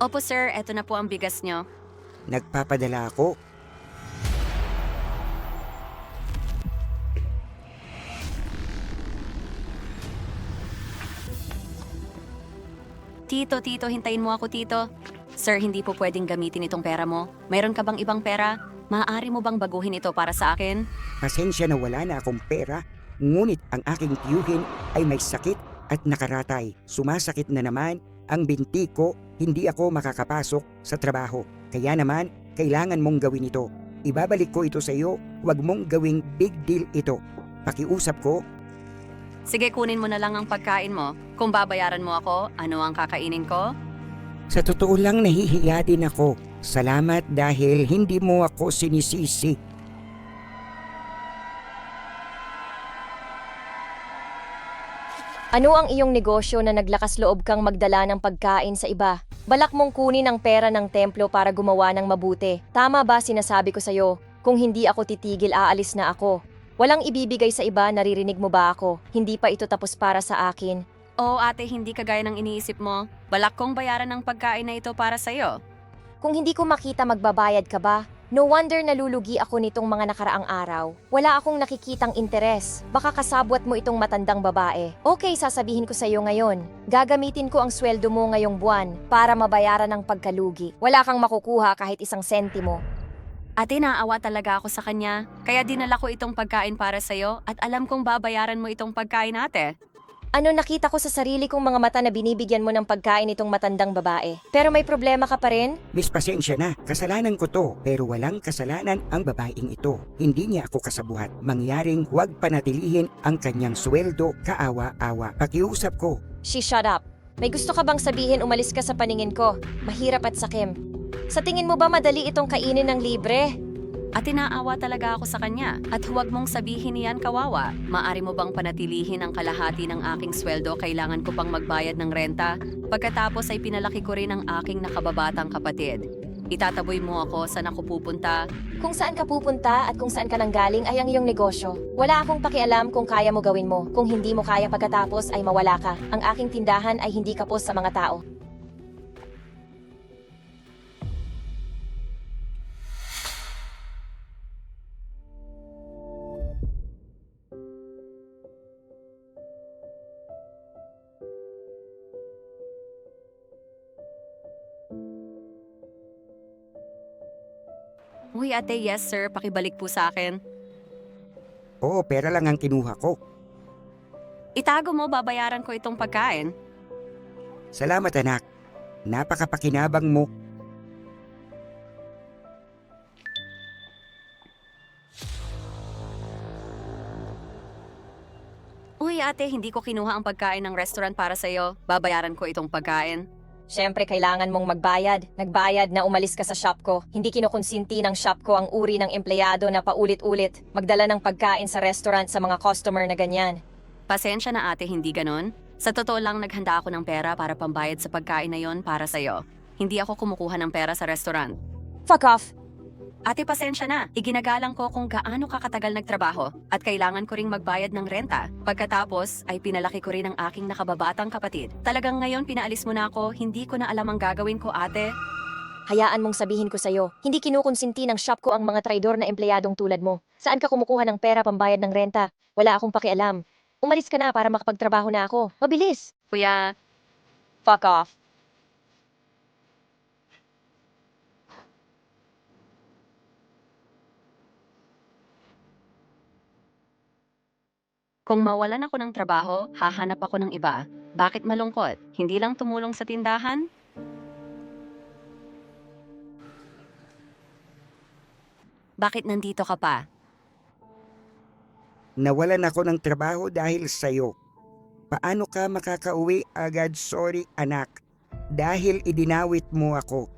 Opo sir, eto na po ang bigas nyo. Nagpapadala ako. Tito, tito, hintayin mo ako tito. Sir, hindi po pwedeng gamitin itong pera mo. Mayroon ka bang ibang pera? Maaari mo bang baguhin ito para sa akin? Pasensya na wala na akong pera, ngunit ang aking tiyuhin ay may sakit at nakaratay. Sumasakit na naman ang binti ko, hindi ako makakapasok sa trabaho. Kaya naman, kailangan mong gawin ito. Ibabalik ko ito sa iyo, huwag mong gawing big deal ito. Pakiusap ko, Sige, kunin mo na lang ang pagkain mo. Kung babayaran mo ako, ano ang kakainin ko? sa totoo lang nahihiya din ako. Salamat dahil hindi mo ako sinisisi. Ano ang iyong negosyo na naglakas loob kang magdala ng pagkain sa iba? Balak mong kunin ang pera ng templo para gumawa ng mabuti. Tama ba sinasabi ko sa'yo? Kung hindi ako titigil, aalis na ako. Walang ibibigay sa iba, naririnig mo ba ako? Hindi pa ito tapos para sa akin. Oo ate, hindi kagaya ng iniisip mo. Balak kong bayaran ng pagkain na ito para sa'yo. Kung hindi ko makita magbabayad ka ba? No wonder nalulugi ako nitong mga nakaraang araw. Wala akong nakikitang interes. Baka kasabwat mo itong matandang babae. Okay, sasabihin ko sa iyo ngayon. Gagamitin ko ang sweldo mo ngayong buwan para mabayaran ang pagkalugi. Wala kang makukuha kahit isang sentimo. Ate, naawa talaga ako sa kanya. Kaya dinala ko itong pagkain para sa'yo at alam kong babayaran mo itong pagkain ate. Ano nakita ko sa sarili kong mga mata na binibigyan mo ng pagkain itong matandang babae. Pero may problema ka pa rin? Miss pasensya na, kasalanan ko to, pero walang kasalanan ang babaeng ito. Hindi niya ako kasabuhat. Mangyaring huwag panatilihin ang kanyang sweldo, kaawa-awa. Pakiusap ko, She shut up. May gusto ka bang sabihin umalis ka sa paningin ko? Mahirap at sakim. Sa tingin mo ba madali itong kainin ng libre? Ate, naawa talaga ako sa kanya. At huwag mong sabihin niyan kawawa. Maari mo bang panatilihin ang kalahati ng aking sweldo kailangan ko pang magbayad ng renta? Pagkatapos ay pinalaki ko rin ang aking nakababatang kapatid. Itataboy mo ako saan ako pupunta. Kung saan ka pupunta at kung saan ka nanggaling ay ang iyong negosyo. Wala akong pakialam kung kaya mo gawin mo. Kung hindi mo kaya pagkatapos ay mawala ka. Ang aking tindahan ay hindi kapos sa mga tao. Ate, yes sir, pakibalik po sa akin. oo pera lang ang kinuha ko. Itago mo, babayaran ko itong pagkain. Salamat anak, napakapakinabang mo. Uy ate, hindi ko kinuha ang pagkain ng restaurant para sa'yo. Babayaran ko itong pagkain. Siyempre, kailangan mong magbayad. Nagbayad na umalis ka sa shop ko. Hindi kinukonsinti ng shop ko ang uri ng empleyado na paulit-ulit. Magdala ng pagkain sa restaurant sa mga customer na ganyan. Pasensya na ate, hindi ganon. Sa totoo lang, naghanda ako ng pera para pambayad sa pagkain na yon para sa'yo. Hindi ako kumukuha ng pera sa restaurant. Fuck off! Ate, pasensya na. Iginagalang ko kung gaano kakatagal nagtrabaho at kailangan ko ring magbayad ng renta. Pagkatapos, ay pinalaki ko rin ang aking nakababatang kapatid. Talagang ngayon pinaalis mo na ako, hindi ko na alam ang gagawin ko ate. Hayaan mong sabihin ko sa'yo, hindi kinukonsinti ng shop ko ang mga traidor na empleyadong tulad mo. Saan ka kumukuha ng pera pambayad ng renta? Wala akong pakialam. Umalis ka na para makapagtrabaho na ako. Mabilis! Kuya, Fuck off. Kung mawalan ako ng trabaho, hahanap ako ng iba. Bakit malungkot? Hindi lang tumulong sa tindahan? Bakit nandito ka pa? Nawalan ako ng trabaho dahil sa'yo. Paano ka makakauwi agad? Sorry anak, dahil idinawit mo ako.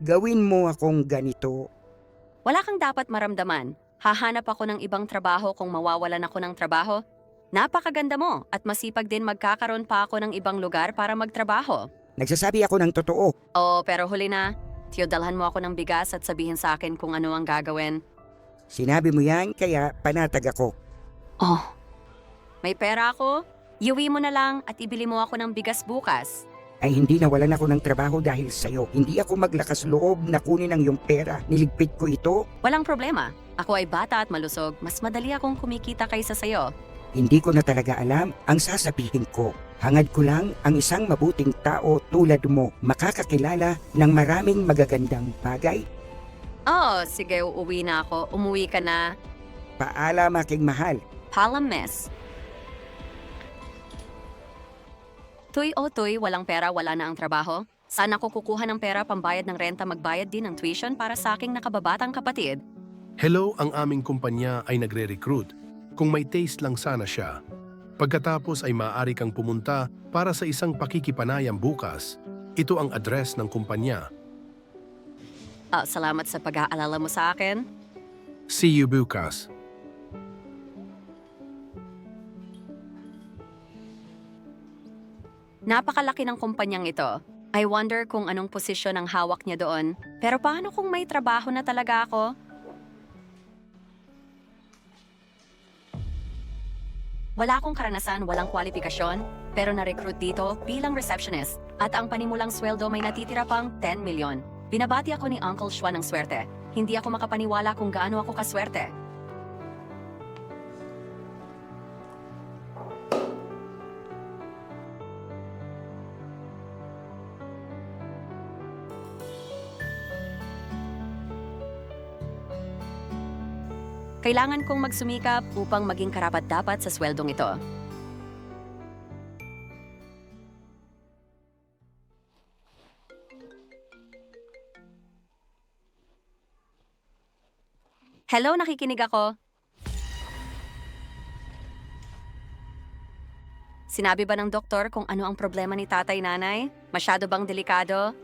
Gawin mo akong ganito. Wala kang dapat maramdaman. Hahanap ako ng ibang trabaho kung mawawalan ako ng trabaho. Napakaganda mo at masipag din magkakaroon pa ako ng ibang lugar para magtrabaho. Nagsasabi ako ng totoo. Oo, pero huli na. Tiyo, dalhan mo ako ng bigas at sabihin sa akin kung ano ang gagawin. Sinabi mo yan kaya panatag ako. Oh, may pera ako? Iuwi mo na lang at ibili mo ako ng bigas bukas. ay hindi nawalan ako ng trabaho dahil sa'yo. Hindi ako maglakas loob na kunin ang iyong pera. Niligpit ko ito. Walang problema. Ako ay bata at malusog. Mas madali akong kumikita kaysa sayo. Hindi ko na talaga alam ang sasabihin ko. Hangad ko lang ang isang mabuting tao tulad mo makakakilala ng maraming magagandang bagay. Oh, sige, uuwi na ako. Umuwi ka na. Paalam aking mahal. Palam, miss. Tuy o tuy, walang pera, wala na ang trabaho. Sana ko kukuha ng pera pambayad ng renta magbayad din ng tuition para sa aking nakababatang kapatid. Hello, ang aming kumpanya ay nagre-recruit. Kung may taste lang sana siya. Pagkatapos ay maaari kang pumunta para sa isang pakikipanayam bukas. Ito ang address ng kumpanya. Ah, salamat sa pag-aalala mo sa akin. See you bukas. Napakalaki ng kumpanyang ito. I wonder kung anong posisyon ang hawak niya doon. Pero paano kung may trabaho na talaga ako? Wala akong karanasan, walang kwalifikasyon, pero na-recruit dito bilang receptionist at ang panimulang sweldo may natitira pang 10 milyon. Binabati ako ni Uncle Shua ng swerte. Hindi ako makapaniwala kung gaano ako kaswerte. Kailangan kong magsumikap upang maging karapat-dapat sa sweldong ito. Hello, nakikinig ako. Sinabi ba ng doktor kung ano ang problema ni tatay nanay? Masyado bang delikado?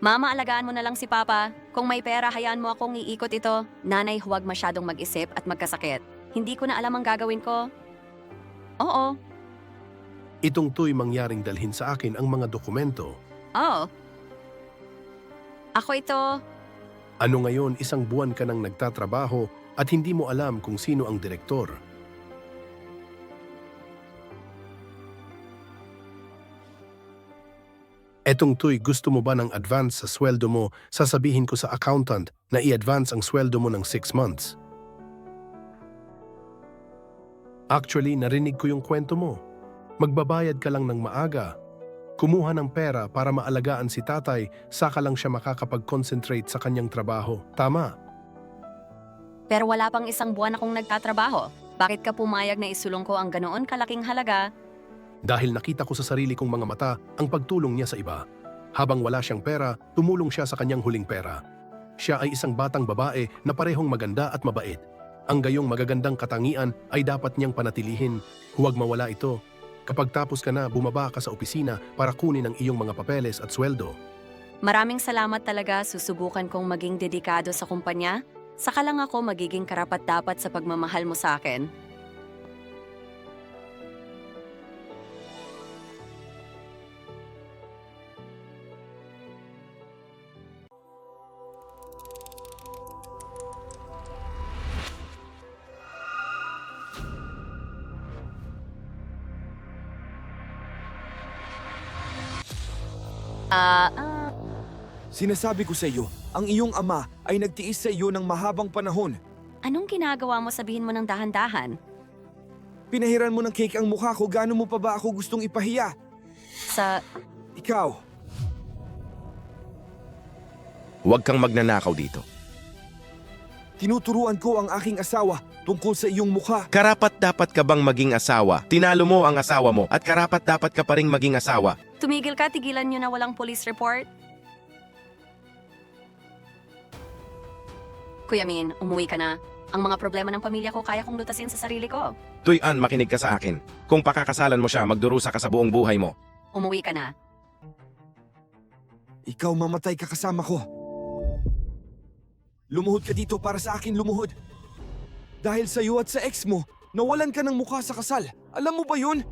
Mama, alagaan mo na lang si Papa. Kung may pera, hayaan mo akong iikot ito. Nanay, huwag masyadong mag-isip at magkasakit. Hindi ko na alam ang gagawin ko. Oo. Itong tuy mangyaring dalhin sa akin ang mga dokumento. Oo. Ako ito. Ano ngayon isang buwan ka nang nagtatrabaho at hindi mo alam kung sino ang direktor. Etong tuy, gusto mo ba ng advance sa sweldo mo, sasabihin ko sa accountant na i-advance ang sweldo mo ng 6 months. Actually, narinig ko yung kwento mo. Magbabayad ka lang ng maaga. Kumuha ng pera para maalagaan si tatay, saka lang siya makakapag-concentrate sa kanyang trabaho. Tama. Pero wala pang isang buwan akong nagtatrabaho. Bakit ka pumayag na isulong ko ang ganoon kalaking halaga? Dahil nakita ko sa sarili kong mga mata ang pagtulong niya sa iba. Habang wala siyang pera, tumulong siya sa kanyang huling pera. Siya ay isang batang babae na parehong maganda at mabait. Ang gayong magagandang katangian ay dapat niyang panatilihin. Huwag mawala ito. Kapag tapos ka na, bumaba ka sa opisina para kunin ang iyong mga papeles at sweldo. Maraming salamat talaga. Susubukan kong maging dedikado sa kumpanya. Saka lang ako magiging karapat-dapat sa pagmamahal mo sa akin. Ah, ah, Sinasabi ko sa iyo, ang iyong ama ay nagtiis sa iyo ng mahabang panahon. anong ginagawa mo sabihin mo ng dahan-dahan? Pinahiran mo ng cake ang mukha ko, gaano mo pa ba ako gustong ipahiya? Sa Ikaw, Huwag kang magnanakaw dito. tinuturuan ko ang aking asawa tungkol sa iyong mukha. Karapat dapat ka bang maging asawa? Tinalo mo ang asawa mo at karapat dapat ka pa ring maging asawa. Tumigil ka, tigilan nyo na walang police report. Kuya Min, umuwi ka na. Ang mga problema ng pamilya ko kaya kong lutasin sa sarili ko. Tuyan, makinig ka sa akin. Kung pakakasalan mo siya, magdurusa ka sa buong buhay mo. Umuwi ka na. Ikaw mamatay ka kasama ko. Lumuhod ka dito para sa akin lumuhod. Dahil sa iyo at sa ex mo, nawalan ka ng mukha sa kasal. Alam mo ba yun?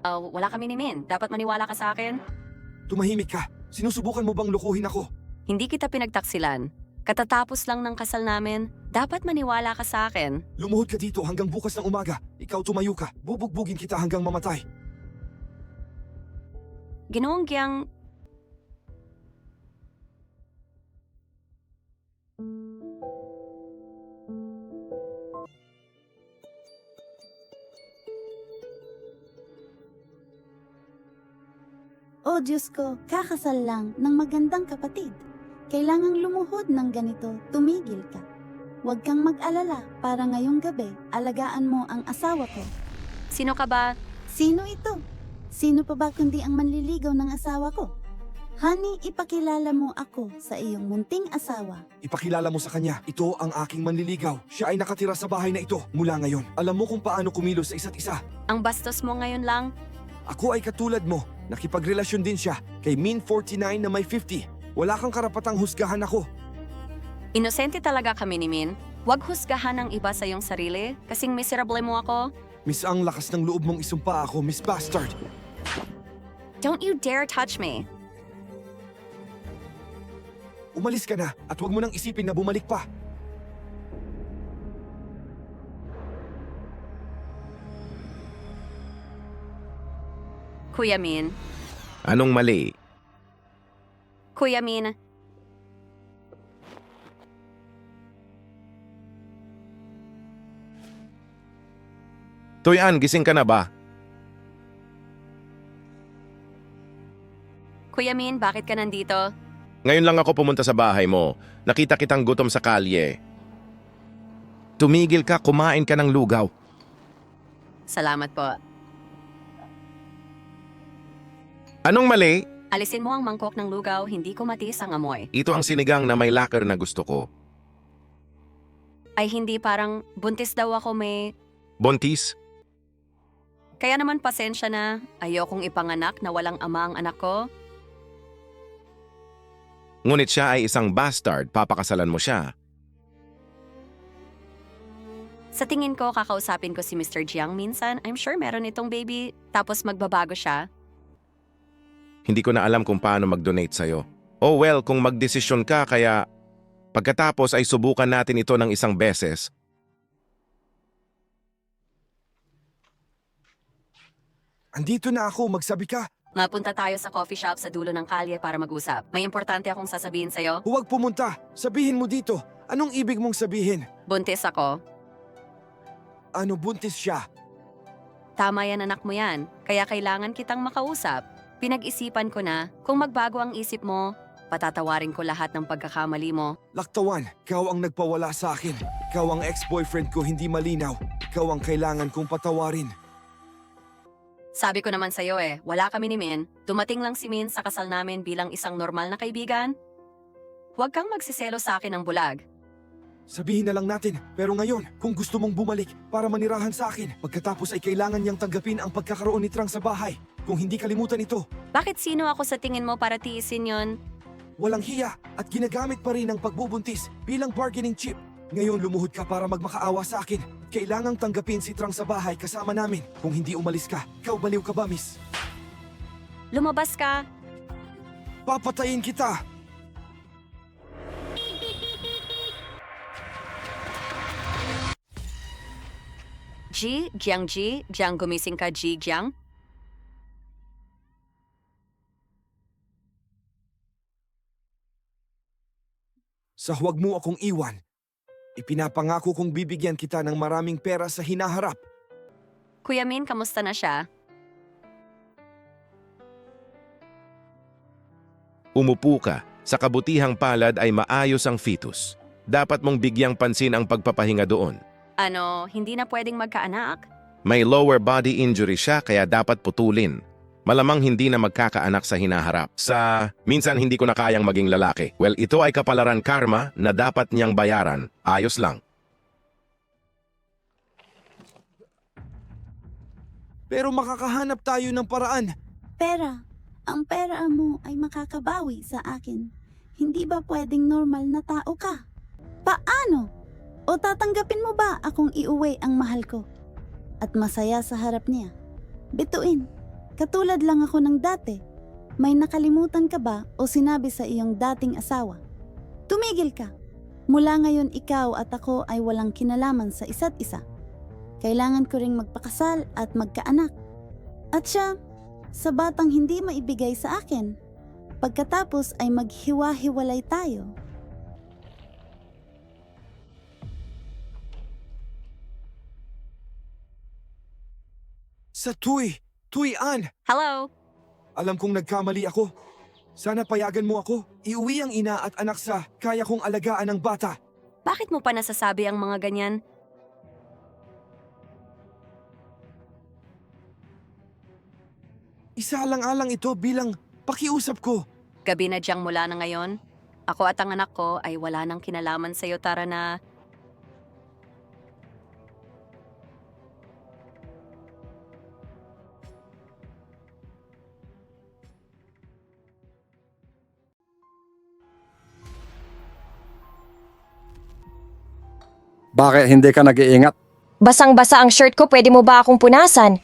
Ah, wala kami ni Min. Dapat maniwala ka sa akin. Tumahimik ka. Sinusubukan mo bang lukuhin ako? Hindi kita pinagtaksilan. Katatapos lang ng kasal namin. Dapat maniwala ka sa akin. Lumuhod ka dito hanggang bukas ng umaga. Ikaw tumayo ka. Bubugbugin kita hanggang mamatay. Ginoong Giang, O Diyos ko, kakasal lang ng magandang kapatid. Kailangang lumuhod ng ganito, tumigil ka. Huwag kang mag-alala para ngayong gabi, alagaan mo ang asawa ko. sino ka ba? Sino ito? Sino pa ba kundi ang manliligaw ng asawa ko? Honey, ipakilala mo ako sa iyong munting asawa. Ipakilala mo sa kanya, ito ang aking manliligaw. Siya ay nakatira sa bahay na ito mula ngayon. Alam mo kung paano kumilos sa isa't isa. Ang bastos mo ngayon lang? Ako ay katulad mo. Nakipagrelasyon din siya kay Min 49 na may 50. Wala kang karapatang husgahan ako. Inosente talaga kami ni Min. Huwag husgahan ng iba sa iyong sarili, kasing miserable mo ako. Miss ang lakas ng loob mong isumpa ako, Miss Bastard. Don't you dare touch me. Umalis ka na at huwag mo nang isipin na bumalik pa. Kuya Min, Anong mali? Kuya Min, Toyan, gising ka na ba? Kuya Min, bakit ka nandito? Ngayon lang ako pumunta sa bahay mo. Nakita kitang gutom sa kalye. Tumigil ka, kumain ka ng lugaw. Salamat po. Anong mali? Alisin mo ang mangkok ng lugaw, hindi ko matiis ang amoy. Ito ang sinigang na may lacquer na gusto ko. Ay hindi parang buntis daw ako may... Bontis? Kaya naman pasensya na, ayokong ipanganak na walang ama ang anak ko. Ngunit siya ay isang bastard, papakasalan mo siya. Sa tingin ko, kakausapin ko si Mr. Jiang minsan. I'm sure meron itong baby, tapos magbabago siya. Hindi ko na alam kung paano mag-donate sa'yo. Oh well, kung magdesisyon ka kaya pagkatapos ay subukan natin ito ng isang beses. Andito na ako, magsabi ka. Mapunta tayo sa coffee shop sa dulo ng kalye para mag-usap. May importante akong sasabihin sa'yo. Huwag pumunta. Sabihin mo dito. Anong ibig mong sabihin? Buntis ako. Ano buntis siya? Tama yan anak mo yan. Kaya kailangan kitang makausap. Pinag-isipan ko na, kung magbago ang isip mo, patatawarin ko lahat ng pagkakamali mo. Laktawan, ikaw ang nagpawala sa akin. Ikaw ang ex-boyfriend ko hindi malinaw. Ikaw ang kailangan kong patawarin. Sabi ko naman sa'yo eh, wala kami ni Min. Dumating lang si Min sa kasal namin bilang isang normal na kaibigan. Huwag kang magsiselo sa akin ng bulag. Sabihin na lang natin, pero ngayon, kung gusto mong bumalik para manirahan sa akin, pagkatapos ay kailangan niyang tanggapin ang pagkakaroon ni Trang sa bahay. Kung hindi kalimutan ito, Bakit sino ako sa tingin mo para tiisin yon? walang hiya at ginagamit pa rin ang pagbubuntis bilang bargaining chip. Ngayon lumuhod ka para magmakaawa sa akin. Kailangang tanggapin si Trang sa bahay kasama namin. Kung hindi umalis ka, ikaw baliw ka ba, miss? Lumabas ka. Papatayin kita! G, Jiang G, Jiang gumising ka G, Jiang. Sa huwag mo akong iwan, ipinapangako kong bibigyan kita ng maraming pera sa hinaharap. Kuya Min, kamusta na siya? Umupo ka. Sa kabutihang palad ay maayos ang fetus. Dapat mong bigyang pansin ang pagpapahinga doon. Ano, hindi na pwedeng magkaanak? May lower body injury siya kaya dapat putulin. Malamang hindi na magkakaanak sa hinaharap. Sa minsan hindi ko na kayang maging lalaki. Well, ito ay kapalaran karma na dapat niyang bayaran. Ayos lang. Pero makakahanap tayo ng paraan. Pera. Ang pera mo ay makakabawi sa akin. Hindi ba pwedeng normal na tao ka? Paano? O tatanggapin mo ba akong iuwi ang mahal ko? At masaya sa harap niya? Bituin, katulad lang ako ng dati. May nakalimutan ka ba o sinabi sa iyong dating asawa? Tumigil ka. Mula ngayon ikaw at ako ay walang kinalaman sa isa't isa. Kailangan ko ring magpakasal at magkaanak. At siya, sa batang hindi maibigay sa akin. Pagkatapos ay maghiwa-hiwalay tayo. Sa Tuy, Tuy An, Hello? alam kong nagkamali ako. Sana payagan mo ako. Iuwi ang ina at anak sa kaya kong alagaan ng bata. Bakit mo pa nasasabi ang mga ganyan? Isa lang alang ito bilang pakiusap ko. Gabi na diyang mula na ngayon. Ako at ang anak ko ay wala nang kinalaman sa'yo, Tara na. Bakit hindi ka nag-iingat? Basang-basa ang shirt ko, pwede mo ba akong punasan?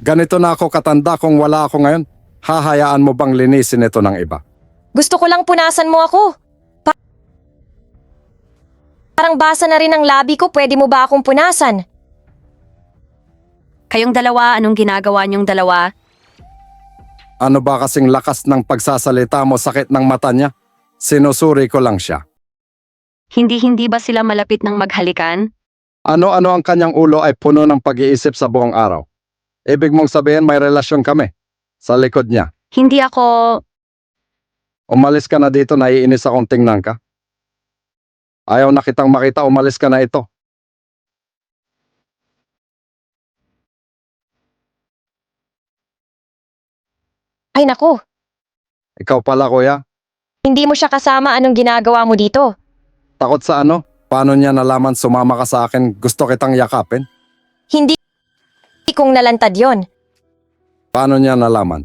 Ganito na ako katanda kung wala ako ngayon. Hahayaan mo bang linisin ito ng iba? Gusto ko lang punasan mo ako. Pa- Parang basa na rin ang labi ko, pwede mo ba akong punasan? Kayong dalawa, anong ginagawa niyong dalawa? Ano ba kasing lakas ng pagsasalita mo sakit ng mata niya? Sinusuri ko lang siya. Hindi-hindi ba sila malapit ng maghalikan? Ano-ano ang kanyang ulo ay puno ng pag-iisip sa buong araw. Ibig mong sabihin may relasyon kami. Sa likod niya. Hindi ako... Umalis ka na dito, naiinis akong tingnan ka. Ayaw na kitang makita, umalis ka na ito. Ay naku, Ikaw pala kuya, hindi mo siya kasama, anong ginagawa mo dito? Takot sa ano? Paano niya nalaman sumama ka sa akin? Gusto kitang yakapin? Hindi kong nalantad yon. Paano niya nalaman?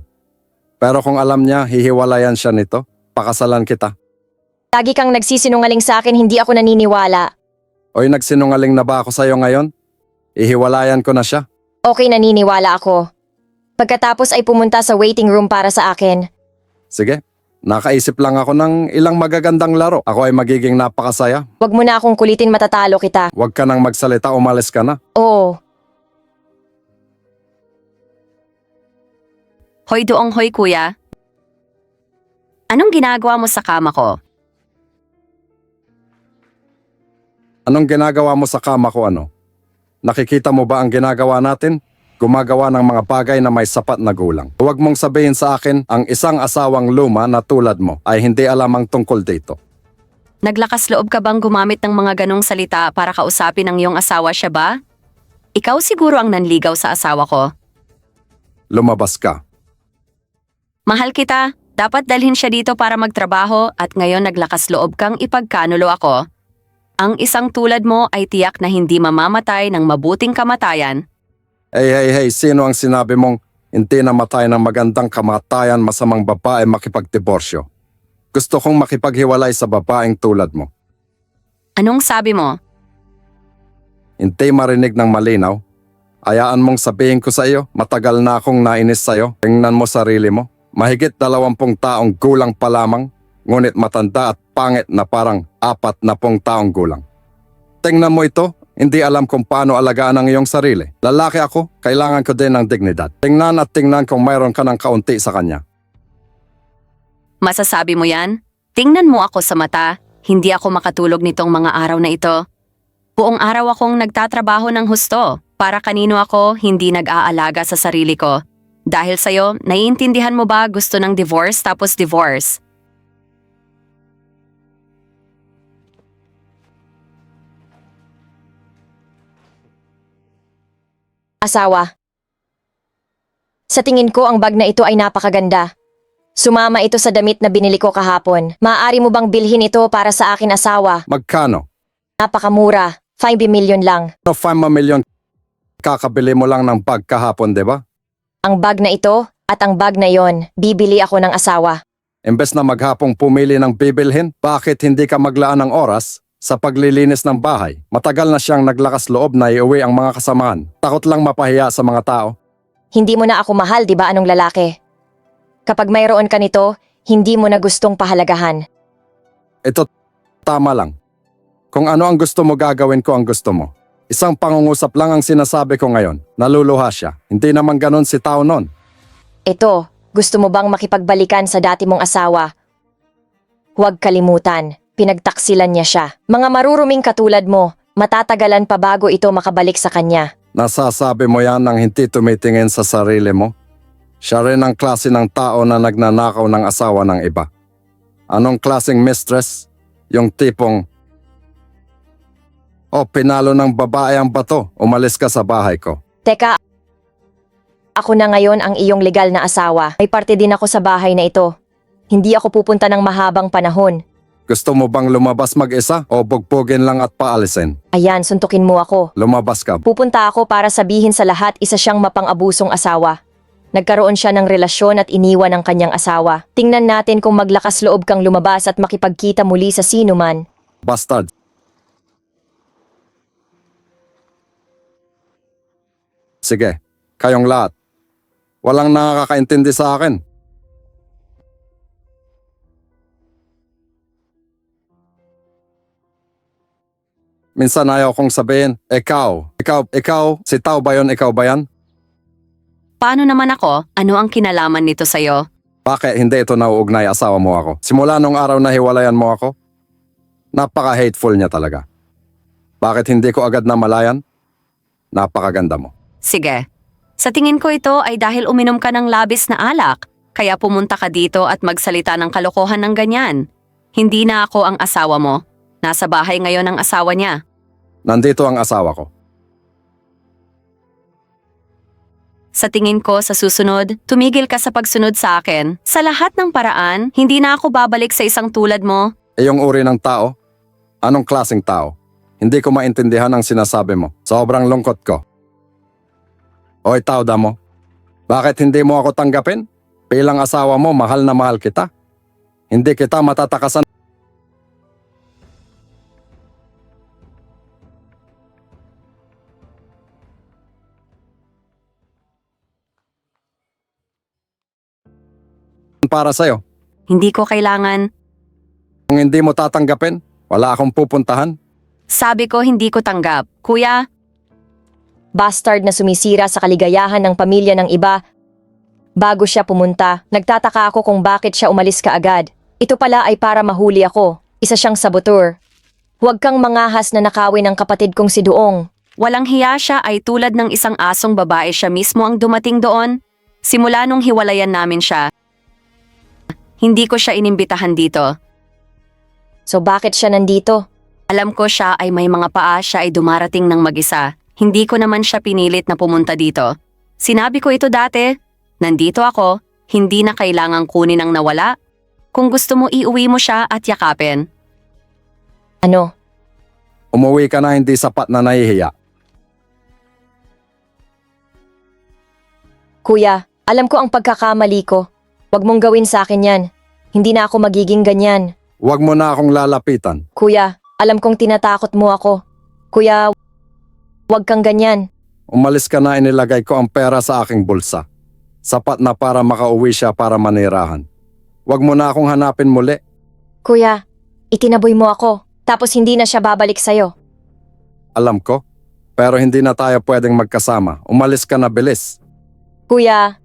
Pero kung alam niya, hihiwalayan siya nito. Pakasalan kita. Lagi kang nagsisinungaling sa akin, hindi ako naniniwala. Oy, nagsinungaling na ba ako sa'yo ngayon? Ihiwalayan ko na siya. Okay, naniniwala ako. Pagkatapos ay pumunta sa waiting room para sa akin. Sige, nakaisip lang ako ng ilang magagandang laro. Ako ay magiging napakasaya. Huwag mo na akong kulitin matatalo kita. Huwag ka nang magsalita, umalis ka na. Oo, Hoy doong hoy kuya. Anong ginagawa mo sa kama ko? Anong ginagawa mo sa kama ko ano? Nakikita mo ba ang ginagawa natin? Gumagawa ng mga bagay na may sapat na gulang. Huwag mong sabihin sa akin ang isang asawang luma na tulad mo ay hindi alam ang tungkol dito. Naglakas loob ka bang gumamit ng mga ganong salita para kausapin ang iyong asawa siya ba? Ikaw siguro ang nanligaw sa asawa ko. Lumabas ka. Mahal kita, dapat dalhin siya dito para magtrabaho at ngayon naglakas loob kang ipagkanulo ako. Ang isang tulad mo ay tiyak na hindi mamamatay ng mabuting kamatayan. Hey, hey, hey, sino ang sinabi mong hindi namatay ng magandang kamatayan masamang babae makipagdiborsyo? Gusto kong makipaghiwalay sa babaeng tulad mo. Anong sabi mo? Hindi marinig ng malinaw. Ayaan mong sabihin ko sa iyo, matagal na akong nainis sa iyo. Tingnan mo sarili mo. Mahigit dalawampung taong gulang pa lamang, ngunit matanda at pangit na parang apat na pong taong gulang. Tingnan mo ito, hindi alam kung paano alagaan ang iyong sarili. Lalaki ako, kailangan ko din ng dignidad. Tingnan at tingnan kung mayroon ka ng kaunti sa kanya. Masasabi mo yan? Tingnan mo ako sa mata. Hindi ako makatulog nitong mga araw na ito. Buong araw akong nagtatrabaho ng husto. Para kanino ako hindi nag-aalaga sa sarili ko. Dahil sa'yo, naiintindihan mo ba gusto ng divorce tapos divorce? Asawa. Sa tingin ko ang bag na ito ay napakaganda. Sumama ito sa damit na binili ko kahapon. Maaari mo bang bilhin ito para sa akin asawa? Magkano? Napakamura. 5 million lang. No 5 milyon kakabili mo lang ng bag kahapon, di ba? Ang bag na ito at ang bag na yon, bibili ako ng asawa. Imbes na maghapong pumili ng bibilhin, bakit hindi ka maglaan ng oras sa paglilinis ng bahay? Matagal na siyang naglakas loob na iuwi ang mga kasamahan. Takot lang mapahiya sa mga tao. Hindi mo na ako mahal, di ba anong lalaki? Kapag mayroon ka nito, hindi mo na gustong pahalagahan. Ito tama lang. Kung ano ang gusto mo gagawin ko ang gusto mo. Isang pangungusap lang ang sinasabi ko ngayon. Naluluha siya. Hindi naman ganon si tao nun. Ito, gusto mo bang makipagbalikan sa dati mong asawa? Huwag kalimutan, pinagtaksilan niya siya. Mga maruruming katulad mo, matatagalan pa bago ito makabalik sa kanya. Nasasabi mo yan nang hindi tumitingin sa sarili mo? Siya rin ang klase ng tao na nagnanakaw ng asawa ng iba. Anong klaseng mistress? Yung tipong, Oh, pinalo ng babae ang bato. Umalis ka sa bahay ko. Teka, ako na ngayon ang iyong legal na asawa. May parte din ako sa bahay na ito. Hindi ako pupunta ng mahabang panahon. Gusto mo bang lumabas mag-isa o bugbugin lang at paalisin? Ayan, suntukin mo ako. Lumabas ka. Pupunta ako para sabihin sa lahat isa siyang mapang-abusong asawa. Nagkaroon siya ng relasyon at iniwan ang kanyang asawa. Tingnan natin kung maglakas loob kang lumabas at makipagkita muli sa sino man. Bastard. Sige, kayong lahat. Walang nakakaintindi sa akin. Minsan ayaw kong sabihin, ikaw, ikaw, ikaw, si Tao ba yun, ikaw ba yan? Paano naman ako? Ano ang kinalaman nito sa'yo? Bakit hindi ito nauugnay asawa mo ako? Simula nung araw na hiwalayan mo ako? Napaka-hateful niya talaga. Bakit hindi ko agad namalayan? Napakaganda mo. Sige. Sa tingin ko ito ay dahil uminom ka ng labis na alak, kaya pumunta ka dito at magsalita ng kalokohan ng ganyan. Hindi na ako ang asawa mo. Nasa bahay ngayon ang asawa niya. Nandito ang asawa ko. Sa tingin ko sa susunod, tumigil ka sa pagsunod sa akin. Sa lahat ng paraan, hindi na ako babalik sa isang tulad mo. E yung uri ng tao? Anong klaseng tao? Hindi ko maintindihan ang sinasabi mo. Sobrang lungkot ko. Oy, tauda mo. Bakit hindi mo ako tanggapin? Bilang asawa mo, mahal na mahal kita. Hindi kita matatakasan. Para sa'yo. Hindi ko kailangan. Kung hindi mo tatanggapin, wala akong pupuntahan. Sabi ko hindi ko tanggap. Kuya, Bastard na sumisira sa kaligayahan ng pamilya ng iba. Bago siya pumunta, nagtataka ako kung bakit siya umalis kaagad. Ito pala ay para mahuli ako. Isa siyang saboteur. Huwag kang mangahas na nakawin ng kapatid kong si Duong. walang hiya siya ay tulad ng isang asong babae siya mismo ang dumating doon. Simula nung hiwalayan namin siya, hindi ko siya inimbitahan dito. So bakit siya nandito? Alam ko siya ay may mga paa siya ay dumarating ng mag-isa. Hindi ko naman siya pinilit na pumunta dito. Sinabi ko ito dati. Nandito ako. Hindi na kailangang kunin ang nawala. Kung gusto mo iuwi mo siya at yakapin. Ano? Umuwi ka na hindi sapat na nahihiya. Kuya, alam ko ang pagkakamali ko. Huwag mong gawin sa akin yan. Hindi na ako magiging ganyan. Huwag mo na akong lalapitan. Kuya, alam kong tinatakot mo ako. Kuya, huwag kang ganyan. Umalis ka na inilagay ko ang pera sa aking bulsa. Sapat na para makauwi siya para manirahan. Huwag mo na akong hanapin muli. Kuya, itinaboy mo ako. Tapos hindi na siya babalik sa'yo. Alam ko. Pero hindi na tayo pwedeng magkasama. Umalis ka na bilis. Kuya,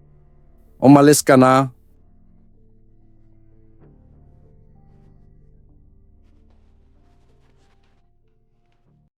Umalis ka na